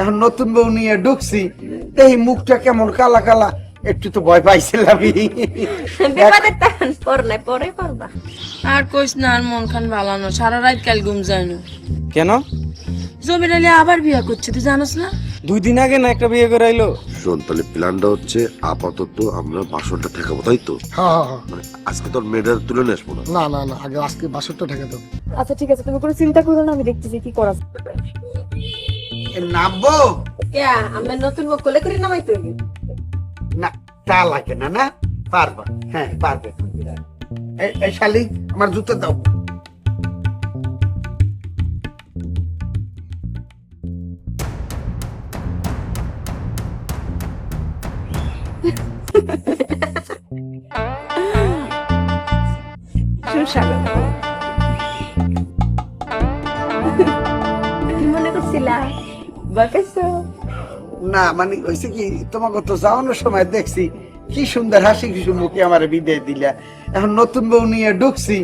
এখন নতুন বউ নিয়ে ঢুকছি এই মুখটা কেমন কালা কালা একটু তো ভয় পাইছিলাম। পরে করবা। আর কইস না আর মন খান ভালো সারা রাত কাল ঘুম যায় না। কেন? জমির আলী আবার বিয়া করছে তুই জানোস না? দুই দিন আগে না একটা বিয়ে করে আইলো শোন তাহলে প্ল্যানটা হচ্ছে আপাতত আমরা বাসনটা ঠেকাবো তাই তো? হ্যাঁ হ্যাঁ হ্যাঁ। মানে আজকে তোর মেয়েদের তুলে নিয়ে আসব না? না না আগে আজকে বাসরটা ঠেকে দেবো আচ্ছা ঠিক আছে তুমি কোনো চিন্তা করো না আমি দেখতেছি কি করা যায়। নামবো? কেয়া আমরা নতুন বউ কোলে করে নামাই তুই না তা লাগে না না? পারবা। হ্যাঁ পারবে। এই- এই শালি আমার জুতো দাও। সুস্বাগত না মানে হয়েছে কি তোমাকে তো যাওয়ানোর সময় দেখছি কি সুন্দর হাসি খুশি মুখে আমার বিদায় দিলা। এখন নতুন বউ নিয়ে ঢুকছি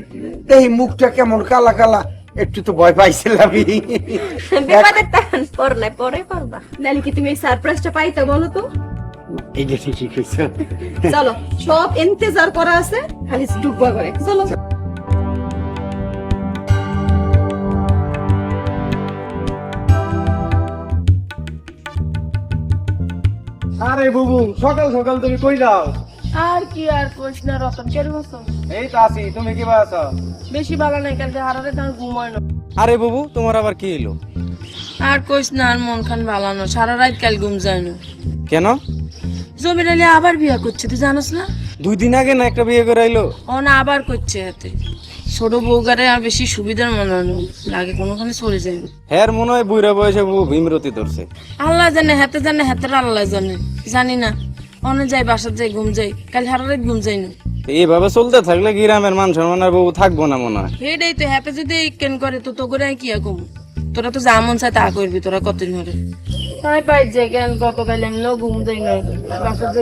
এই মুখটা কেমন কালা কালা একটু তো ভয় পাইছিলাম। বিপদের টান পড়লে পরে নাহলে কি তুমি এই সারপ্রাইজটা পাইতে বলো তো? এই যে ঠিকই কইছো। চলো সব ইন্তজার করা আছে খালি ঢুকবা করে। চলো। আরে বুবু সকাল সকাল তুমি কই যাও? আর কি আর কইস না রতন কেরম আছো? এই তো আছি তুমি কি আছো? বেশি ভালো নাই কাল হারারে তার ঘুম হয় না। আরে বুবু তোমার আবার কি এলো আর কইস না আর মন খান ভালো না সারা রাত কাল ঘুম যায় না। কেন? জমির আলী আবার বিয়া করছে তুই জানোস না? দুই দিন আগে না একটা বিয়ে করে আইলো ও না আবার করছে হাতে ছোট বউগারে আর বেশি সুবিধার মনে হয় না। লাগে কোনোখানে চলে যায়। হ্যার মনে হয় বুড়া বয়সে বুবু ভীমরতি ধরছে। আল্লাহ জানে হাতে জানে হাতের আল্লাহ জানে। জানি না অনে যাই বাসার যাই ঘুম যাই কাল সারা রাত ঘুম যাই না। এইভাবে চলতে থাকলে গ্রামের মান সম্মান আর বুবু থাকব না মনে হয়। হেডাই তো হাতে যদি কেন করে তো তো করে কি কম? তোরা তো যেমন চাই তা করবি তোরা কতদিন ধরে? তাই পাই যে কেন গতকাল এমনিও ঘুম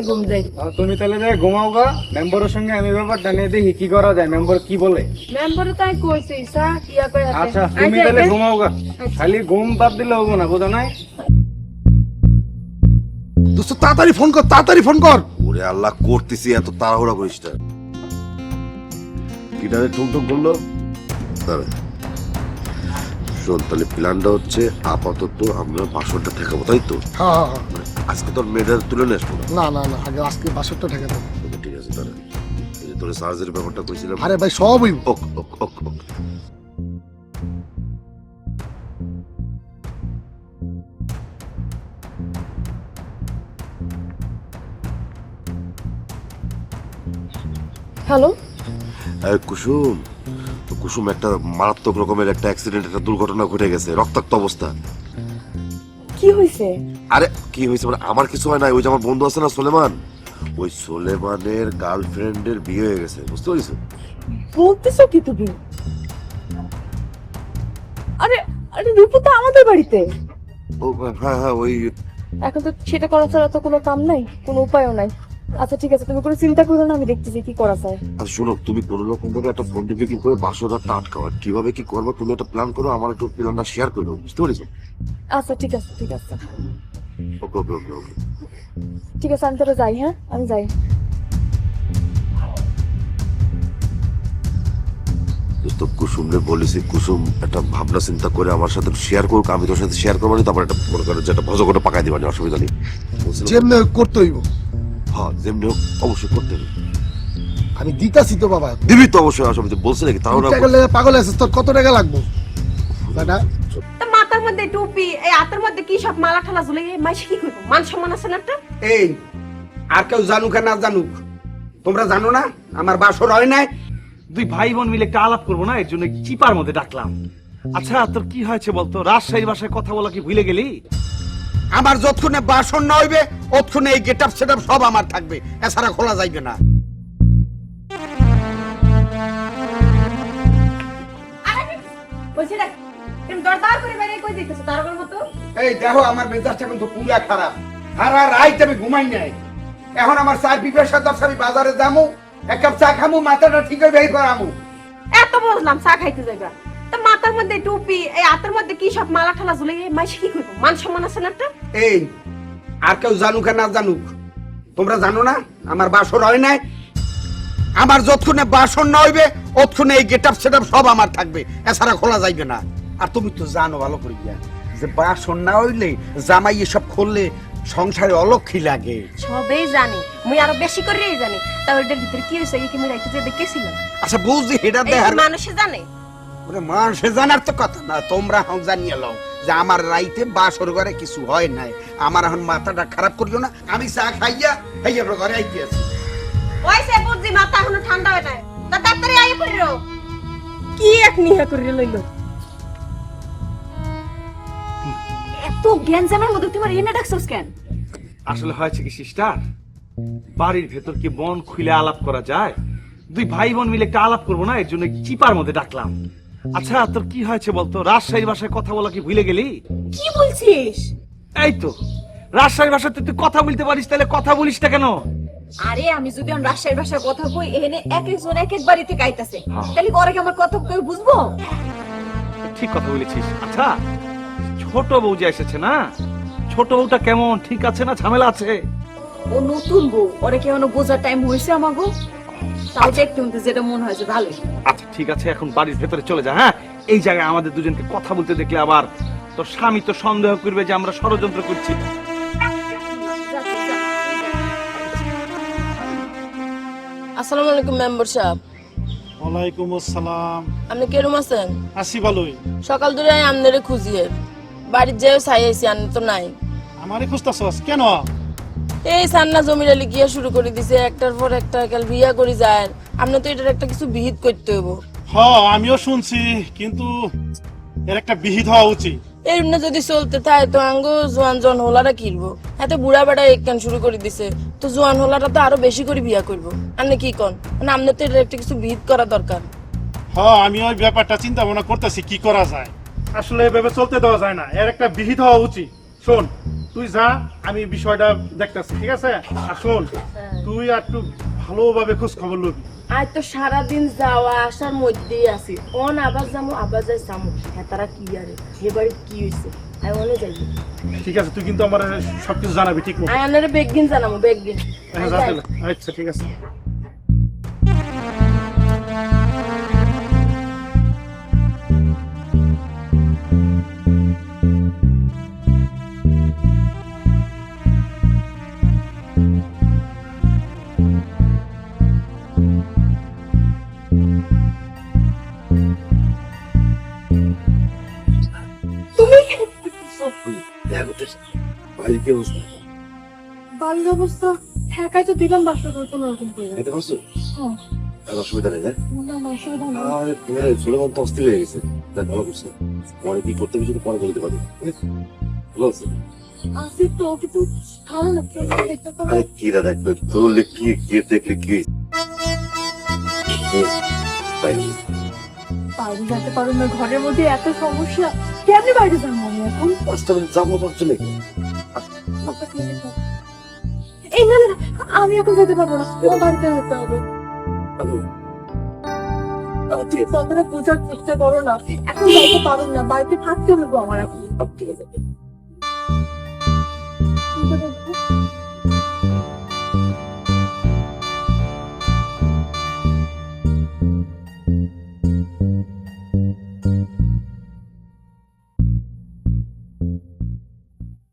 ঘুম যাই তুমি তাহলে যাই ঘুমাও গা। মেম্বারের সঙ্গে আমি ব্যাপারটা নিয়ে দেখি কি করা যায় মেম্বার কি বলে? মেম্বারে তাই কইছি সা কিয়া কই আচ্ছা তুমি তাহলে ঘুমাও গা। খালি ঘুম বাদ দিলে হব না বোঝো নাই? দোস্ত তাড়াতাড়ি ফোন কর তাড়াতাড়ি ফোন কর। ওরে আল্লাহ করতেছি এত তাড়াহুড়া করিস না। গিটারে টুমটুম করল। দাঁড়া। শোন তাহলে প্ল্যানটা হচ্ছে আপাতত আমরা বাসনটা ঠেকাবো তাই তো? হ্যাঁ হ্যাঁ হ্যাঁ। মানে আজকে তোর মেয়েদের তুলে নিয়ে আসব না? না না না আগে আজকে বাসরটা ঠেকে দেবো ঠিক আছে তাহলে। এই যে তোর সার্জের ব্যাপারটা কইছিলাম। আরে ভাই সবই ওক ওক ওক ওক। হ্যালো? এই কুসুম। কুসুম একটা মারাত্মক রকমের একটা অ্যাক্সিডেন্ট একটা দুর্ঘটনা ঘটে গেছে রক্তাক্ত অবস্থা। কি হয়েছে আরে কি হয়েছে মানে আমার কিছু হয় না ওই যে আমার বন্ধু আছে না সোলেমান? ওই সোলেমানের গার্লফ্রেন্ডের বিয়ে হয়ে গেছে বুঝতে পারিস? বলতেছো কি তুমি? আরে আরে রূপু তো আমাদের বাড়িতে। ও হ্যাঁ হ্যাঁ ওই এখন তো সেটা করা ছাড়া তো কোনো কাম নাই কোনো উপায়ও নাই। আচ্ছা ঠিক আছে তুমি কোনো চিন্তা করো না আমি দেখতেছি কি করা যায়। আর শোনো তুমি কোনো রকম ভাবে একটা ফোন কি করে আটকাও কীভাবে কি করব তুমি একটা প্ল্যান করো আমার একটু প্ল্যানটা শেয়ার করো বুঝতে আচ্ছা ঠিক আছে ঠিক আছে। ওকে ওকে ওকে ওকে। ঠিক আছে আমি তাহলে যাই হ্যাঁ? আমি যাই। তো কুসুমরে বলেছি কুসুম একটা ভাবনা চিন্তা করে আমার সাথে শেয়ার করুক আমি তোর সাথে শেয়ার করব তারপর একটা মনে করো যে একটা পাকাই দিবানি অসুবিধা নেই? যেমনি করতে হইব হ্যাঁ যেমনি হোক অবশ্যই করতে হবে। আমি দিতাছি তো বাবা। দিবি তো অবশ্যই অসুবিধা বলছে নাকি তাও না পাগল আছিস তোর কত টাকা লাগবে? বেটা মাথার মধ্যে টুপি এই হাতের মধ্যে কি সব মালা ঠালা ঝুলে মাইসে কি করব? মান সম্মান আছে না এই আর কেউ জানুক আর না জানুক তোমরা জানো না আমার বাসর হয় নাই। দুই ভাই বোন মিলে একটা আলাপ করব না এর জন্য চিপার মধ্যে ডাকলাম। আচ্ছা তোর কি হয়েছে বলতো? রাজশাহীর ভাষায় কথা বলা কি ভুলে গেলি? আমার যতক্ষণে বাসন না হইবে ততক্ষণে এই গেট আপ সেট সব আমার থাকবে। এছাড়া খোলা যাইবে না। এই দেখো আমার মেজাজটা কিন্তু পুরা খারাপ। সারা রাইত আমি ঘুমাই নাই। এখন আমার চার পিপাসা দশ আমি বাজারে যামু এক কাপ চা খামু মাথাটা ঠিক হয়ে বের করামু। এত বললাম চা খাইতে যাইবা। মাথার মধ্যে টুপি এই হাতের মধ্যে কি সব মালা ঠালা ঝুলে মাইসে কি করব মান সম্মান আছে না একটা? এই আর কেউ জানুক আর না জানুক তোমরা জানো না আমার বাসর হয় নাই। আমার যতক্ষণে বাসর না হইবে ততক্ষণে এই গেট আপ সেট সব আমার থাকবে এছাড়া খোলা যাইবে না। আর তুমি তো জানো ভালো করে গিয়া যে বাসর না হইলে জামাই এসব খুললে সংসারে অলক্ষী লাগে। সবেই জানি মুই আরও বেশি করেই জানি। তাহলে এটার ভিতরে কি হয়েছে কি মুই রাইতে যে দেখেছিলাম। আচ্ছা বুঝছি এটা দেখার মানুষে জানে? মানুষে জানার তো কথা না। তোমরা এখন জানিয়ে লও যে আমার রাইতে বাসর ঘরে কিছু হয় নাই। আমার এখন মাথাটা খারাপ করিও না। আমি চা খাইয়া খাইয়া ঘরে আইতে আছি। ওই সে মাথা এখনও ঠান্ডা হয় নাই। তা তাড়াতাড়ি আই কি এক নিহা করে লইলো? এত মধ্যে তোমার এনে ডাকছস কেন? আসলে হয়েছে কি সিস্টার বাড়ির ভেতর কি বন খুলে আলাপ করা যায়? দুই ভাই বোন মিলে একটা আলাপ করব না এর জন্য চিপার মধ্যে ডাকলাম? আচ্ছা তোর কি হয়েছে বলতো? রাজশাহীর ভাষায় কথা বলা কি ভুলে গেলি? কি বলছিস? এই তো রাজশাহীর ভাষাতে তুই কথা বলতে পারিস তাহলে কথা বলিস না কেন? আরে আমি যদি আমি রাজশাহীর ভাষায় কথা কই এখানে এক একজন এক এক বাড়িতে গাইতাছে। হ্যাঁ। তাহলে কি আমার কথা কই বুঝব? ঠিক কথা বলেছিস। আচ্ছা ছোট বউ যে এসেছে না? ছোট বউটা কেমন? ঠিক আছে না? ঝামেলা আছে? ও নতুন বউ। ওরে কি এখনও বোঝার টাইম হয়েছে আমাগো? তাও দেখতে যেটা মনে হয় যে ভালোই। আচ্ছা ঠিক আছে এখন বাড়ির ভেতরে চলে যা হ্যাঁ? এই জায়গায় আমাদের দুজনকে কথা বলতে দেখলে আবার তোর স্বামী তো সন্দেহ করবে যে আমরা ষড়যন্ত্র করছি। আসসালামু আলাইকুম মেম্বার সাহেব। ওয়ালাইকুম আসসালাম। আপনি কেরম আছেন? আসি ভালোই। সকাল ধরে আমি খুঁজিয়ে। বাড়ির যেও ছাই আইছি আন তো নাই। আমারে খুঁজতেছস? কেন? এই সান্না জমির আলি গিয়া শুরু করে দিছে একটার পর একটা কাল বিয়া করে যায়। আপনি তো এটার একটা কিছু বিহিত করতে হইব। হ আমিও শুনছি কিন্তু এর একটা বিহিত হওয়া উচিত। এই না যদি চলতে থাকে তো আঙ্গ জোয়ান জন হোলারা কিনবো এত বুড়া বেড়া একখান শুরু করে দিছে। তো জোয়ান হোলারা তো আরও বেশি করে বিয়া করব। আপনি কি কন? মানে আপনার তো এটার একটা কিছু বিহিত করা দরকার। হ আমি ওই ব্যাপারটা চিন্তা ভাবনা করতেছি কি করা যায়? আসলে এভাবে চলতে দেওয়া যায় না। এর একটা বিহিত হওয়া উচিত। শোন তুই যা আমি বিষয়টা দেখতেছি ঠিক আছে? আর শোন তুই একটু ভালোভাবে খোঁজ খবর লবি। আজ তো সারাদিন যাওয়া আসার মধ্যেই আছি। অন আবার যাব আবার যাই যাব হ্যাঁ তারা কি আরে? এ বাড়ি কি হয়েছে আমি অনে যাই। ঠিক আছে তুই কিন্তু আমার সবকিছু জানাবি ঠিক মতো। আমি বেগদিন জানাব বেগদিন। আচ্ছা ঠিক আছে। বাড়িতে অবস্থা? বাড়ির অবস্থা ঠেকাই তো দিলাম বাসা করে কোনো রকম করে। এটা করছ। আর অসুবিধা নেই না না না অসুবিধা নেই। আর সুলেমান তো অস্থির হয়ে গেছে। দেখ ভালো করছে। পরে কি করতে হবে সেটা পরে বলতে পারবে। ভালো আছে? আসি তো কিন্তু ভালো লাগছে আরে কি দাদা একবার ধরলে কি কি দেখলে কি? বাইরে যেতে পারো না ঘরের মধ্যে এত সমস্যা। কেমনি বাইরে যাব আমি এখন? পাঁচটা মিনিট যাব ভাবছ নাকি আমি এখন যেতে পারব না। আমার বাড়িতে যেতে হবে। তুমি কথাটা বোঝার চেষ্টা করো না। এখন যাইতে পারো না। বাড়িতে থাকতে হবে আমার এখন। ঠিক আছে